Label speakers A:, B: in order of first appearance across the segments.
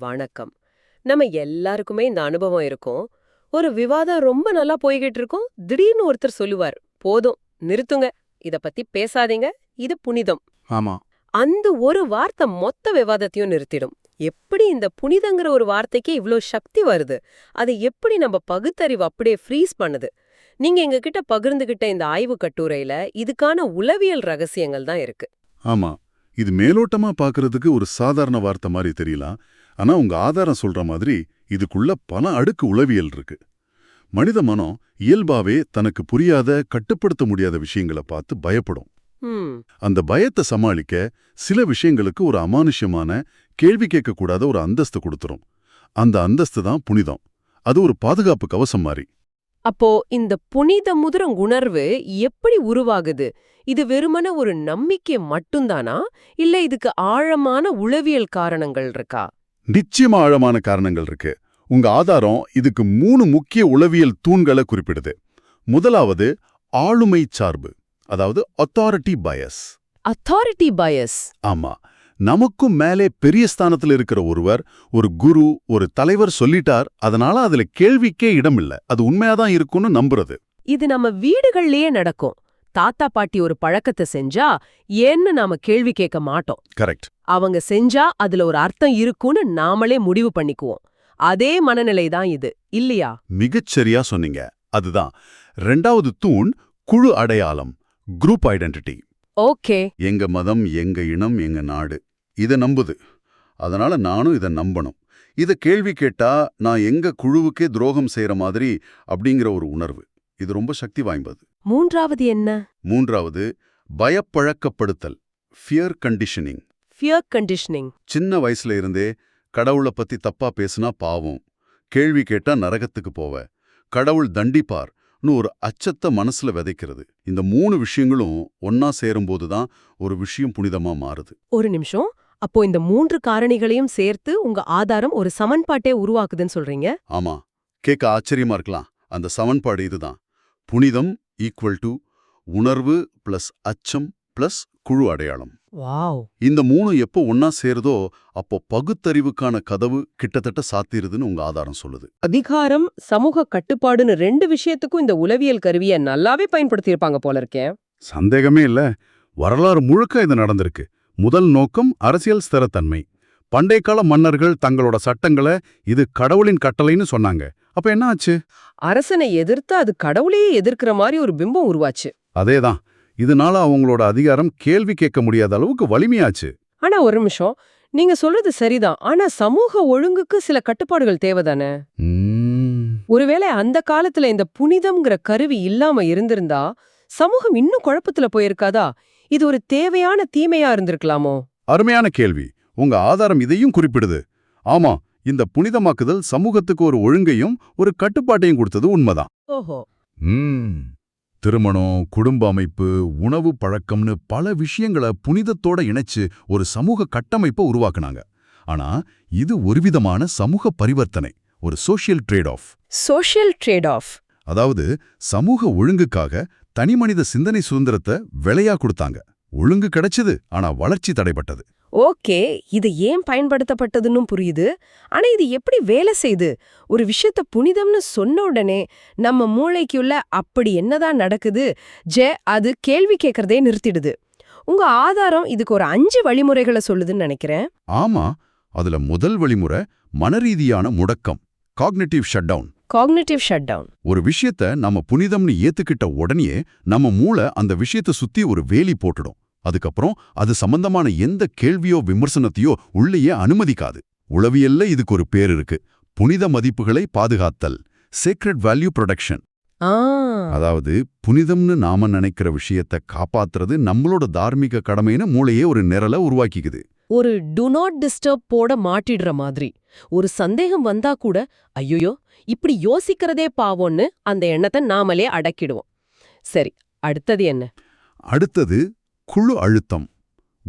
A: வணக்கம். நம்ம எல்லாருக்குமே இந்த அனுபவம் இருக்கும். ஒரு விவாதம் ரொம்ப நல்லா போய்கிட்டு இருக்கும். திடீர்னு ஒருத்தர் சொல்லுவார் போதும் நிறுத்துங்க. இத பத்தி பேசாதீங்க. இது புனிதம்.
B: ஆமா.
A: அந்த ஒரு வார்த்தை மொத்த விவாதத்தையும் நிறுத்திடும். எப்படி இந்த புனிதங்கிற ஒரு வார்த்தைக்கு இவ்ளோ சக்தி வருது? அதை எப்படி நம்ம பகுத்தறிவு அப்படியே ஃப்ரீஸ் பண்ணுது? நீங்க எங்ககிட்ட பகிர்ந்துகிட்ட இந்த ஆய்வு கட்டுரையில இதுக்கான உளவியல் ரகசியங்கள் தான் இருக்கு.
B: ஆமா. இது மேலோட்டமா பார்க்கறதுக்கு ஒரு சாதாரண வார்த்தை மாதிரி தெரியலாம். ஆனா உங்க ஆதாரம் சொல்ற மாதிரி இதுக்குள்ள பல அடுக்கு உளவியல் இருக்கு. மனித மனம் இயல்பாவே தனக்கு புரியாத கட்டுப்படுத்த முடியாத விஷயங்களை பார்த்து பயப்படும். அந்த பயத்தை சமாளிக்க சில விஷயங்களுக்கு ஒரு அமானுஷ்யமான கேள்வி கேட்கக்கூடாத ஒரு அந்தஸ்து கொடுத்துரும். அந்த அந்தஸ்து தான் புனிதம். அது ஒரு பாதுகாப்பு கவசம் மாதிரி
A: அப்போ இந்த புனித முதிரம் உணர்வு எப்படி உருவாகுது? இது வெறுமன ஒரு நம்பிக்கை மட்டும்தானா? இல்ல இதுக்கு ஆழமான உளவியல் காரணங்கள் இருக்கா?
B: நிச்சயமா ஆழமான காரணங்கள் இருக்கு. உங்க ஆதாரம் இதுக்கு மூணு முக்கிய உளவியல் தூண்களை குறிப்பிடுது. முதலாவது ஆளுமை சார்பு அதாவது அத்தாரிட்டி பயஸ்
A: அத்தாரிட்டி பயஸ்
B: ஆமா. நமக்கும் மேலே பெரிய ஸ்தானத்துல இருக்கிற ஒருவர் ஒரு குரு ஒரு தலைவர் சொல்லிட்டார் அதனால அதுல கேள்விக்கே இடமில்ல. அது உண்மையாதான் இருக்கும்னு நம்புறது.
A: இது நம்ம வீடுகள்லயே நடக்கும். தாத்தா பாட்டி ஒரு பழக்கத்தை செஞ்சா ஏன்னு நாம கேள்வி கேட்க மாட்டோம்.
B: கரெக்ட்.
A: அவங்க செஞ்சா அதுல ஒரு அர்த்தம் இருக்குன்னு நாமளே முடிவு பண்ணிக்குவோம். அதே மனநிலை தான் இது. இல்லையா?
B: மிகச்சரியா சொன்னீங்க. அதுதான். ரெண்டாவது தூண் குழு அடையாளம் குரூப் ஐடென்டிட்டி
A: ஓகே.
B: எங்க மதம் எங்க இனம் எங்க நாடு. இத நம்புது. அதனால நானும் இத நம்பணும். இத கேள்வி கேட்டா நான் எங்க குழுவுக்கே துரோகம் செய்யற மாதிரி அப்படிங்கிற ஒரு உணர்வு. இது ரொம்ப சக்தி வாய்ந்தது.
A: மூன்றாவது என்ன?
B: மூன்றாவது பயப்பழக்கப்படுத்தல் ஃபியர் கண்டிஷனிங்
A: ஃபியர் கண்டிஷனிங்
B: சின்ன வயசுல இருந்தே கடவுளை பத்தி தப்பா பேசுனா பாவம். கேள்வி கேட்டா நரகத்துக்கு போவ. கடவுள் தண்டிப்பார்னு ஒரு அச்சத்தை மனசுல விதைக்கிறது. இந்த மூணு விஷயங்களும் ஒன்னா சேரும்போது தான் ஒரு விஷயம் புனிதமா மாறுது.
A: ஒரு நிமிஷம். அப்போ இந்த மூன்று காரணிகளையும் சேர்த்து உங்க ஆதாரம் ஒரு சமன்பாட்டே உருவாக்குதுன்னு சொல்றீங்க?
B: ஆமா. கேட்க ஆச்சரியமா இருக்கலாம். அந்த சமன்பாடு இதுதான் புனிதம் ஈக்குவல் டு உணர்வு பிளஸ் அச்சம் பிளஸ் குழு அடையாளம். இந்த மூணு எப்போ ஒன்னா சேருதோ அப்போ பகுத்தறிவுக்கான கதவு கிட்டத்தட்ட சாத்திருதுன்னு உங்க ஆதாரம் சொல்லுது.
A: அதிகாரம் சமூக கட்டுப்பாடுன்னு ரெண்டு விஷயத்துக்கும் இந்த உளவியல் கருவியை நல்லாவே பயன்படுத்தியிருப்பாங்க போல இருக்கேன்
B: சந்தேகமே இல்ல. வரலாறு முழுக்க இது நடந்திருக்கு. முதல் நோக்கம் அரசியல் ஸ்திரத்தன்மை. பண்டைய கால மன்னர்கள் தங்களோட சட்டங்களை இது கடவுளின் கட்டளைன்னு சொன்னாங்க. அப்ப என்ன ஆச்சு?
A: அரசனை எதிர்த்து அது கடவுளையே எதிர்க்கிற மாதிரி ஒரு பிம்பம் உருவாச்சு.
B: அதேதான். இதனால அவங்களோட அதிகாரம் கேள்வி கேட்க முடியாத அளவுக்கு வலிமையாச்சு.
A: ஆனா ஒரு நிமிஷம். நீங்க சொல்றது சரிதான். ஆனா சமூக ஒழுங்குக்கு சில கட்டுப்பாடுகள் தேவைதானே? ஒருவேளை அந்த காலத்துல இந்த புனிதம்ங்கிற கருவி இல்லாம இருந்திருந்தா சமூகம் இன்னும் குழப்பத்துல போயிருக்காதா? இது ஒரு தேவையான தீமையா இருந்திருக்கலாமோ?
B: அருமையான கேள்வி. உங்க ஆதாரம் இதையும் குறிப்பிடுது. ஆமா இந்த புனிதமாக்குதல் சமூகத்துக்கு ஒரு ஒழுங்கையும் ஒரு கட்டுப்பாட்டையும் கொடுத்தது உண்மைதான். திருமணம் குடும்ப அமைப்பு உணவு பழக்கம்னு பல விஷயங்களை புனிதத்தோட இணைச்சு ஒரு சமூக கட்டமைப்பை உருவாக்குனாங்க. ஆனா இது ஒருவிதமான சமூக பரிவர்த்தனை ஒரு social trade off
A: social trade off
B: அதாவது சமூக ஒழுங்குக்காக தனிமனித சிந்தனை சுதந்திரத்தை விலையா கொடுத்தாங்க. ஒழுங்கு கிடைச்சது ஆனா வளர்ச்சி தடைப்பட்டது
A: ஓகே இது ஏன் பயன்படுத்தப்பட்டதுன்னு புரியுது. ஆனா இது எப்படி வேலை செய்யுது ஒரு விஷயத்த புனிதம்னு சொன்ன உடனே நம்ம மூளைக்குள்ள அப்படி என்னதான் நடக்குது? ஜெ அது கேள்வி கேட்கறதே நிறுத்திடுது. உங்க ஆதாரம் இதுக்கு ஒரு அஞ்சு வழிமுறைகளை சொல்லுதுன்னு நினைக்கிறேன்.
B: ஆமா அதுல முதல் வழிமுறை மனரீதியான முடக்கம் cognitive shut down
A: cognitive shut down
B: ஒரு விஷயத்த நம்ம புனிதம்னு ஏத்துக்கிட்ட உடனே நம்ம மூளை அந்த விஷயத்தை சுத்தி ஒரு வேலி போட்டுடும். அதுக்கப்புறம் அது சம்பந்தமான எந்த கேள்வியோ விமர்சனத்தையோ உள்ளேயே அனுமதிக்காது. உளவியல்ல இதுக்கு ஒரு பேர் இருக்கு. புனித மதிப்புகளை பாதுகாத்தல். சேக்ரெட் வேல்யூ ப்ரொடக்ஷன்
A: ஆ.
B: அதாவது புனிதம்னு நாம நினைக்கிற விஷயத்த காப்பாத்துறது நம்மளோட தார்மீக கடமைன்னு மூளையே ஒரு நிரலை உருவாக்கிக்குது.
A: ஒரு டு நாட் டிஸ்டர்ப் போட மாட்டிடுற மாதிரி. ஒரு சந்தேகம் வந்தா கூட ஐயோயோ இப்படி யோசிக்கிறதே பாவோன்னு அந்த எண்ணத்தை நாமளே அடக்கிடுவோம். சரி அடுத்தது என்ன?
B: அடுத்தது குழு அழுத்தம்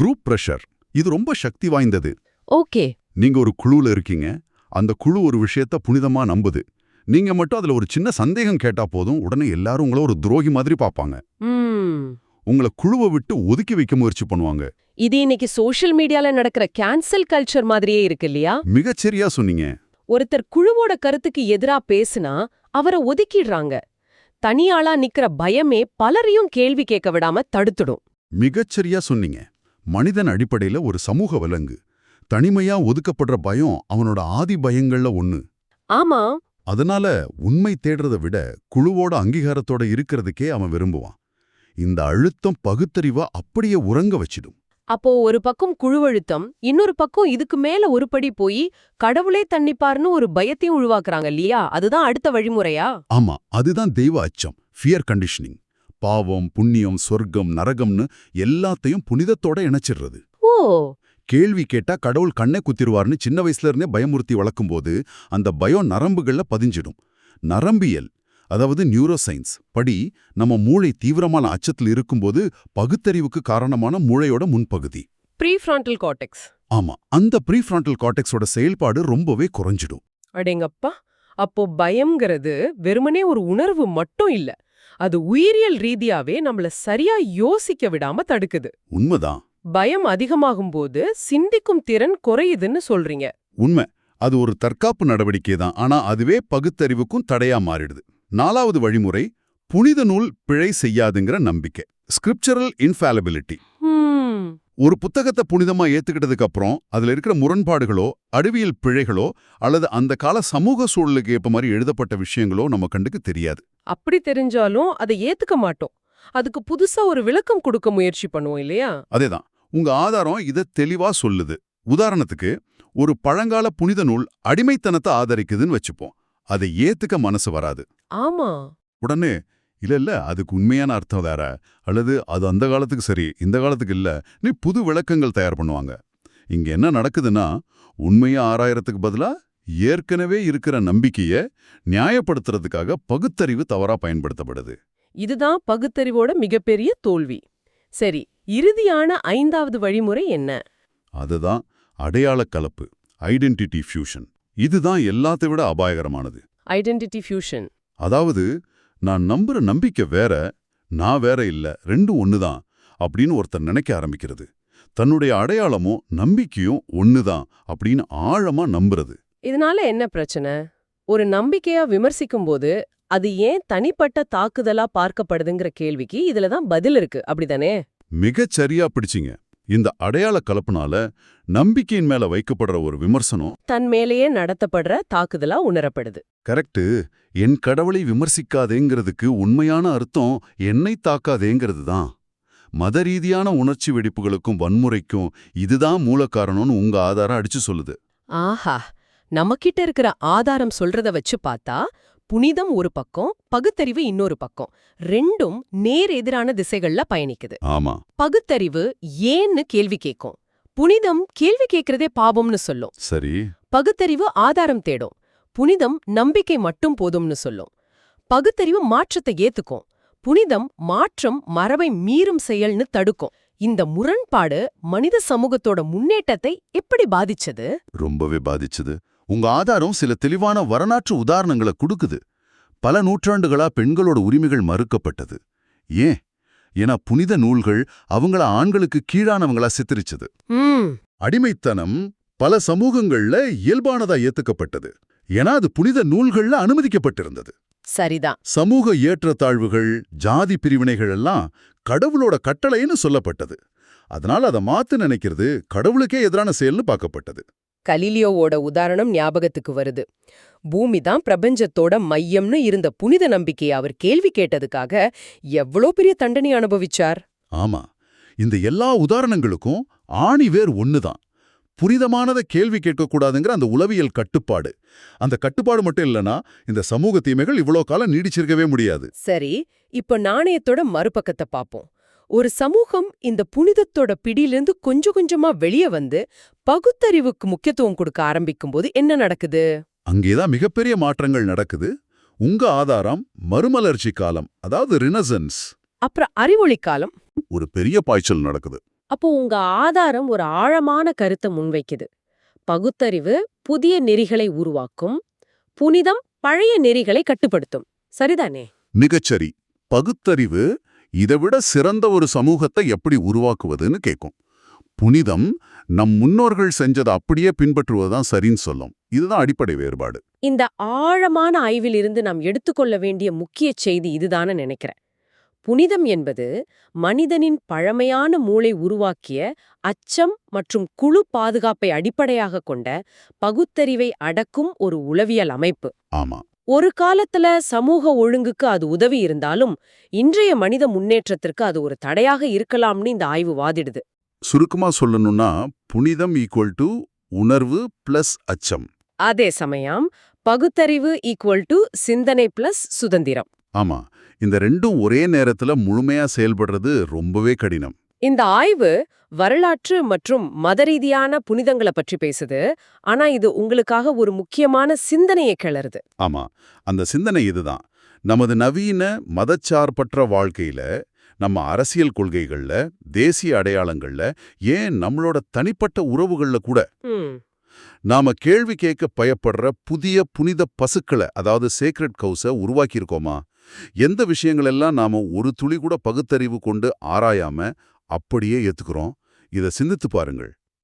B: குரூப் பிரஷர் இது ரொம்ப சக்தி வாய்ந்தது.
A: ஓகே.
B: நீங்க ஒரு குழுல இருக்கீங்க. அந்த குழு ஒரு விஷயத்த புனிதமா நம்புது. நீங்க மட்டும் அதுல ஒரு சின்ன சந்தேகம் கேட்டா போதும் உடனே எல்லாரும் உங்கள ஒரு துரோகி மாதிரி பார்ப்பாங்க. உங்களை குழுவை விட்டு ஒதுக்கி வைக்க முயற்சி பண்ணுவாங்க.
A: இது இன்னைக்கு சோஷியல் மீடியால நடக்கிற கேன்சல் கல்ச்சர் மாதிரியே இருக்கு இல்லையா?
B: மிகச்சரியா சொன்னீங்க.
A: ஒருத்தர் குழுவோட கருத்துக்கு எதிரா பேசுனா அவரை ஒதுக்கிடுறாங்க. தனியாளா நிக்கிற பயமே பலரையும் கேள்வி கேட்க விடாம தடுத்துடும்.
B: மிகச்சரியா சொன்னீங்க. மனிதன் அடிப்படையில ஒரு சமூக விலங்கு தனிமையா ஒதுக்கப்படுற பயம் அவனோட ஆதி பயங்கள்ல ஒண்ணு.
A: ஆமா.
B: அதனால உண்மை தேடுறதை விட குழுவோட அங்கீகாரத்தோட இருக்கிறதுக்கே அவன் விரும்புவான். இந்த அழுத்தம் பகுத்தறிவா அப்படியே உறங்க வச்சிடும்.
A: அப்போ ஒரு பக்கம் குழுவழுத்தம் இன்னொரு பக்கம் இதுக்கு மேல ஒரு படி போய் கடவுளே தன்னிப்பார்னு ஒரு பயத்தையும் உருவாக்குறாங்க இல்லையா? அதுதான் அடுத்த வழிமுறையா?
B: ஆமா அதுதான் தெய்வ அச்சம் ஃபியர் கண்டிஷனிங் பாவம் புண்ணியம் சொர்க்கம் நரகம்னு எல்லாத்தையும் புனிதத்தோட இணைச்சிடுறது.
A: ஓ!
B: கேள்வி கேட்டா கடவுள் கண்ணை குத்திருவார்னு சின்ன வயசுல இருந்தே பயமுறுத்தி வளர்க்கும்போது அந்த பயம் நரம்புகள்ல பதிஞ்சிடும். நரம்பியல் அதாவது நியூரோசைன்ஸ் படி நம்ம மூளை தீவிரமான அச்சத்தில் இருக்கும்போது பகுத்தறிவுக்கு காரணமான மூளையோட முன்பகுதி.
A: Prefrontal cortex.
B: ஆமா அந்த ப்ரீஃப்ரான்டல் கார்டெக்ஸோட செயல்பாடு ரொம்பவே குறைஞ்சிடும்.
A: அடேங்கப்பா! அப்போ பயம்ங்கிறது வெறுமனே ஒரு உணர்வு மட்டும் இல்ல. அது உயிரியல் ரீதியாவே நம்மள சரியா யோசிக்க விடாம தடுக்குது.
B: உண்மைதான்
A: பயம் அதிகமாகும்போது சிந்திக்கும் திறன் குறையுதுன்னு சொல்றீங்க.
B: உண்மை. அது ஒரு தற்காப்பு நடவடிக்கை தான் ஆனா அதுவே பகுத்தறிவுக்கும் தடையா மாறிடுது. நாலாவது வழிமுறை புனித நூல் பிழை செய்யாதுங்கிற நம்பிக்கை. ஸ்கிரிப்சரல் இன்ஃபாலிபிலிட்டி ஒரு புத்தகத்தை புனிதமா ஏத்துக்கிட்டதுக்கு அப்புறம் அதுல இருக்கிற முரண்பாடுகளோ அறிவியல் பிழைகளோ அல்லது அந்த கால சமூக சூழலுக்கு ஏற்ப மாதிரி எழுதப்பட்ட விஷயங்களோ நம்ம கண்டுக்கு தெரியாது.
A: அப்படி தெரிஞ்சாலும் அதை ஏத்துக்க மாட்டோம். அதுக்கு புதுசா ஒரு விளக்கம் கொடுக்க முயற்சி பண்ணுவோம் இல்லையா?
B: அதேதான். உங்க ஆதாரம் இத தெளிவா சொல்லுது. உதாரணத்துக்கு ஒரு பழங்கால புனித நூல் அடிமைத்தனத்தை ஆதரிக்குதுன்னு வச்சுப்போம். அதை ஏத்துக்க மனசு வராது.
A: ஆமா.
B: உடனே இல்ல இல்ல அதுக்கு உண்மையான அர்த்தம் வேற. அல்லது அது அந்த காலத்துக்கு சரி இந்த காலத்துக்கு இல்ல நீ புது விளக்கங்கள் தயார் பண்ணுவாங்க. இங்க என்ன நடக்குதுன்னா உண்மையா ஆறாயிரத்துக்கு பதிலா ஏற்கனவே இருக்கிற நம்பிக்கைய நியாயப்படுத்துறதுக்காக பகுத்தறிவு தவறா பயன்படுத்தப்படுது.
A: இதுதான் பகுத்தறிவோட மிகப்பெரிய தோல்வி. சரி இறுதியான ஐந்தாவது வழிமுறை என்ன?
B: அதுதான் அடையாள கலப்பு ஐடென்டிட்டி ஃபியூஷன். இதுதான் எல்லாத்தை விட அபாயகரமானது.
A: Identity fusion.
B: அதாவது நான் நம்புற நம்பிக்கை வேற நான் வேற இல்ல ரெண்டும் ஒண்ணுதான் அப்படின்னு ஒருத்தர் நினைக்க ஆரம்பிக்கிறது. தன்னுடைய அடையாளமும் நம்பிக்கையும் ஒண்ணுதான் அப்படின்னு ஆழமா நம்புறது.
A: இதனால என்ன பிரச்சனை? ஒரு நம்பிக்கையா விமர்சிக்கும் போது அது ஏன் தனிப்பட்ட தாக்குதலா பார்க்கப்படுதுங்கிற கேள்விக்கு இதுல தான் பதில் இருக்கு. அப்படிதானே?
B: மிகச் சரியா பிடிச்சிங்க. இந்த அடையாள கலப்புனால நம்பிக்கையின் மேல வைக்கப்படுற ஒரு விமர்சனம்
A: தன் மேலேயே நடத்தப்படுற தாக்குதலா உணரப்படுது.
B: கரெக்டு என் கடவுளை விமர்சிக்காதேங்கிறதுக்கு உண்மையான அர்த்தம் என்னை தாக்காதேங்கிறது தான். மத ரீதியான உணர்ச்சி வெடிப்புகளுக்கும் வன்முறைக்கும் இதுதான் மூல காரணம்னு உங்க ஆதாரம் அடிச்சு சொல்லுது.
A: ஆஹா. நம்மகிட்ட இருக்கிற ஆதாரம் சொல்றத வச்சு பார்த்தா புனிதம் ஒரு பக்கம் பகுத்தறிவு இன்னொரு பக்கம். ரெண்டும் நேர் எதிரான திசைகள்ல பயணிக்குது.
B: ஆமா.
A: பகுத்தறிவு ஏன்னு கேள்வி கேட்கும் புனிதம் கேள்வி கேட்கறதே பாவம்னு சொல்லும்.
B: சரி.
A: பகுத்தறிவு ஆதாரம் தேடும். புனிதம் நம்பிக்கை மட்டும் போதும்னு சொல்லும். பகுத்தறிவு மாற்றத்தை ஏத்துக்கும். புனிதம் மாற்றம் மரபை மீறும் செயல்னு தடுக்கும். இந்த முரண்பாடு மனித சமூகத்தோட முன்னேற்றத்தை எப்படி பாதிச்சது?
B: ரொம்பவே பாதிச்சது. உங்க ஆதாரம் சில தெளிவான வரலாற்று உதாரணங்களை கொடுக்குது. பல நூற்றாண்டுகளா பெண்களோட உரிமைகள் மறுக்கப்பட்டது. ஏன்? ஏன்னா புனித நூல்கள் அவங்கள ஆண்களுக்கு கீழானவங்களா சித்தரிச்சது. அடிமைத்தனம் பல சமூகங்கள்ல இயல்பானதா ஏத்துக்கப்பட்டது. ஏன்னா அது புனித நூல்கள்ல அனுமதிக்கப்பட்டிருந்தது.
A: சரிதான்.
B: சமூக ஏற்றத்தாழ்வுகள் ஜாதி பிரிவினைகள் எல்லாம் கடவுளோட கட்டளைன்னு சொல்லப்பட்டது. அதனால அதை மாத்து நினைக்கிறது கடவுளுக்கே எதிரான செயல்னு பார்க்கப்பட்டது.
A: கலீலியோவோட உதாரணம் ஞாபகத்துக்கு வருது. பூமி தான் பிரபஞ்சத்தோட மையம்னு இருந்த புனித நம்பிக்கையை அவர் கேள்வி கேட்டதுக்காக எவ்வளோ பெரிய தண்டனை அனுபவிச்சார்?
B: ஆமா. இந்த எல்லா உதாரணங்களுக்கும் ஆணிவேர் ஒண்ணுதான். புனிதமானதை கேள்வி கேட்கக்கூடாதுங்கிற அந்த உளவியல் கட்டுப்பாடு. அந்த கட்டுப்பாடு மட்டும் இல்லனா இந்த சமூக தீமைகள் இவ்வளோ காலம் நீடிச்சிருக்கவே முடியாது.
A: சரி இப்ப நாணயத்தோட மறுபக்கத்தை பாப்போம். ஒரு சமூகம் இந்த புனிதத்தோட பிடியிலிருந்து கொஞ்சம் கொஞ்சமா வெளியே வந்து பகுத்தறிவுக்கு முக்கியத்துவம் கொடுக்க ஆரம்பிக்கும் போது என்ன நடக்குது?
B: அங்கேதான் மிகப்பெரிய மாற்றங்கள் நடக்குது. உங்க ஆதாரம் மறுமலர்ச்சி காலம் அதாவது ரினசன்ஸ்.
A: அப்புறம் அறிவொளி காலம்.
B: ஒரு பெரிய பாய்ச்சல் நடக்குது.
A: அப்போ உங்க ஆதாரம் ஒரு ஆழமான கருத்தை முன்வைக்குது. பகுத்தறிவு புதிய நெறிகளை உருவாக்கும் புனிதம் பழைய நெறிகளை கட்டுப்படுத்தும். சரிதானே?
B: மிகச்சரி. பகுத்தறிவு இதைவிட சிறந்த ஒரு சமூகத்தை எப்படி உருவாக்குவதுன்னு கேட்கும் புனிதம் நம் முன்னோர்கள் செஞ்சதை அப்படியே பின்பற்றுவதுதான் சரின்னு சொல்லும். இதுதான் அடிப்படை வேறுபாடு.
A: இந்த ஆழமான ஆய்விலிருந்து நாம் எடுத்துக்கொள்ள வேண்டிய முக்கிய செய்தி இதுதான நினைக்கிறேன். புனிதம் என்பது மனிதனின் பழமையான மூளை உருவாக்கிய அச்சம் மற்றும் குழு பாதுகாப்பை அடிப்படையாக கொண்ட பகுத்தறிவை அடக்கும் ஒரு உளவியல் அமைப்பு.
B: ஆமா.
A: ஒரு காலத்துல சமூக ஒழுங்குக்கு அது உதவி இருந்தாலும் இன்றைய மனித முன்னேற்றத்திற்கு அது ஒரு தடையாக இருக்கலாம்னு இந்த ஆய்வு வாதிடுது.
B: சுருக்கமா சொல்லணும்னா புனிதம் ஈக்குவல் டு உணர்வு பிளஸ் அச்சம்.
A: அதே சமயம் பகுத்தறிவு ஈக்குவல் டு சிந்தனை பிளஸ் சுதந்திரம்.
B: ஆமா இந்த ரெண்டும் ஒரே நேரத்துல முழுமையா செயல்படுறது ரொம்பவே கடினம்.
A: இந்த ஆய்வு வரலாற்று மற்றும் மத ரீதியான புனிதங்களை பற்றி பேசுது. ஆனா இது உங்களுக்காக ஒரு முக்கியமான சிந்தனையை கிளறுது.
B: ஆமா அந்த சிந்தனை இதுதான். நமது நவீன மதச்சார்பற்ற வாழ்க்கையில நம்ம அரசியல் கொள்கைகள்ல தேசிய அடையாளங்கள்ல ஏன் நம்மளோட தனிப்பட்ட உறவுகள்ல கூட நாம கேள்வி கேட்க பயப்படுற புதிய புனித பசுக்களை அதாவது சேக்ரெட் கவுஸ உருவாக்கியிருக்கோமா? எந்த விஷயங்களெல்லாம் நாம ஒரு துளி கூட பகுத்தறிவு கொண்டு ஆராயாம அப்படியே ஏத்துக்கிறோம். இத சிந்தித்து பாருங்கள்.